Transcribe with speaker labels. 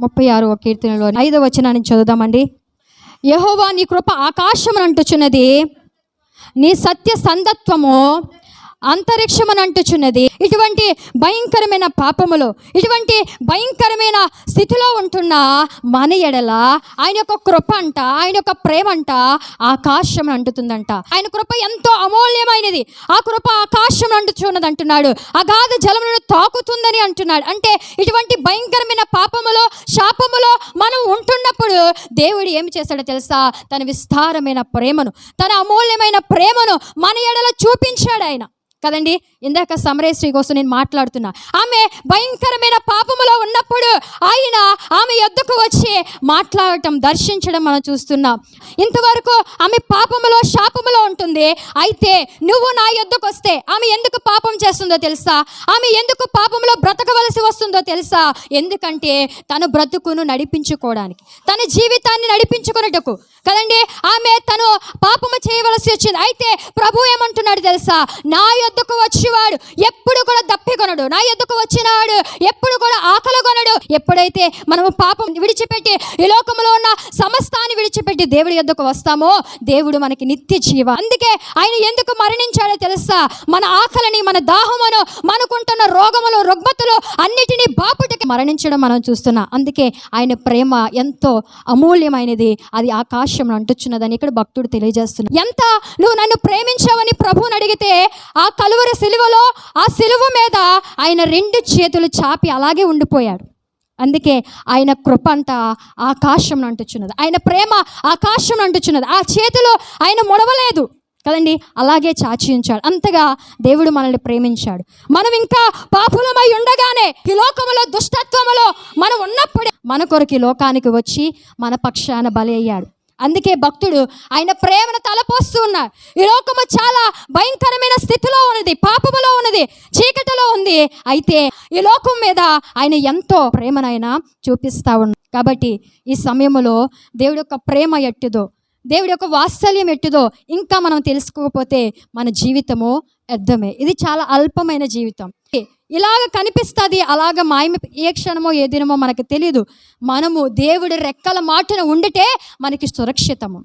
Speaker 1: ముప్పై ఆరవ కీర్తనలో ఐదవ వచనాన్ని చదువుదామండి. యహోవా నీ కృప ఆకాశం అంటుచున్నది నీ సత్య సందత్వము అంతరిక్షమని అంటుచున్నది ఇటువంటి భయంకరమైన పాపములో ఇటువంటి భయంకరమైన స్థితిలో ఉంటున్న మన ఎడల ఆయన యొక్క కృప అంట ఆయన యొక్క ప్రేమ అంట ఆకాశం అంటుతుందంట. ఆయన కృప ఎంతో అమూల్యమైనది. ఆ కృప ఆకాశం అంటుచున్నది అంటున్నాడు అగాధ జలములను తాకుతుందని అంటున్నాడు. అంటే ఇటువంటి భయంకరమైన పాపములో శాపములో మనం ఉంటున్నప్పుడు దేవుడు ఏమి చేశాడో తెలుసా? తన విస్తారమైన ప్రేమను తన అమూల్యమైన ప్రేమను మన ఎడల చూపించాడు ఆయన. కదండి? ఇందాక సమరేశ్వరి కోసం నేను మాట్లాడుతున్నా. ఆమె భయంకరమైన పాపములో ఉన్నప్పుడు ఆయన ఆమె యొద్దకు వచ్చి మాట్లాడటం దర్శించడం మనం చూస్తున్నాం. ఇంతవరకు ఆమె పాపములో శాపములో ఉంటుంది. అయితే నువ్వు నా యొద్దకు వస్తే ఆమె ఎందుకు పాపం చేస్తుందో తెలుసా? ఆమె ఎందుకు పాపంలో బ్రతకవలసి వస్తుందో తెలుసా? ఎందుకంటే తన బ్రతుకును నడిపించుకోవడానికి తన జీవితాన్ని నడిపించుకున్నట్టుకు కదండి? ఆమె తను పాపము చే చేయవలసి వచ్చింది. అయితే ప్రభు ఏమంటున్నాడు తెలుసా? నా యొద్దకు వచ్చేవాడు ఎప్పుడు కూడా దప్పికొనడు. నా యొద్దకు వచ్చినవాడు ఎప్పుడు కూడా ఆకలి కొనడు. ఎప్పుడైతే మనము పాపం విడిచిపెట్టి ఈ లోకంలో ఉన్న సమస్తాన్ని విడిచిపెట్టి దేవుడి యొద్దకు వస్తామో దేవుడు మనకి నిత్య జీవ. అందుకే ఆయన ఎందుకు మరణించాడో తెలుసా? మన ఆకలిని మన దాహమును మనకుంటున్న రోగములు రుగ్మతులు అన్నిటినీ బాపుటకి మరణించడం మనం చూస్తున్నాం. అందుకే ఆయన ప్రేమ ఎంతో అమూల్యమైనది. అది ఆకాశం అంటుచున్నదని ఇక్కడ భక్తుడు తెలియజేస్తున్నాడు. ఎంత నువ్వు నన్ను ప్రేమించావని ప్రభువుని అడిగితే ఆ కలువరి సిలువలో ఆ సిలువ మీద ఆయన రెండు చేతులు చాపి అలాగే ఉండిపోయాడు. అందుకే ఆయన కృప అంట ఆకాశం అంటుచున్నది. ఆయన ప్రేమ ఆకాశం అంటుచున్నది. ఆ చేతిలో ఆయన ముడవలేదు. కదండి? అలాగే చాచి ఉంచాడు. అంతగా దేవుడు మనల్ని ప్రేమించాడు. మనం ఇంకా పాపులమై ఉండగానే ఈ లోకములో దుష్టత్వములో మనం ఉన్నప్పుడే మన కొరకు లోకానికి వచ్చి మన పక్షాన బలి అయ్యాడు. అందుకే భక్తుడు ఆయన ప్రేమను తలపోస్తూ ఉన్నారు ఈ లోకము చాలా భయంకరమైన స్థితిలో ఉన్నది పాపములో ఉన్నది చీకటిలో ఉంది. అయితే ఈ లోకం మీద ఆయన ఎంతో ప్రేమనైనా చూపిస్తా ఉన్నారు కాబట్టి ఈ సమయంలో దేవుడి యొక్క ప్రేమ ఎట్టుదో దేవుడి యొక్క వాత్సల్యం ఎట్టుదో ఇంకా మనం తెలుసుకోకపోతే మన జీవితము అర్థమే ఇది చాలా అల్పమైన జీవితం. ఇలాగ కనిపిస్తుంది అలాగ మాయమ ఏ క్షణమో ఏ దినమో మనకు తెలియదు మనము దేవుడి రెక్కల మాటను ఉండితే మనకి సురక్షితము.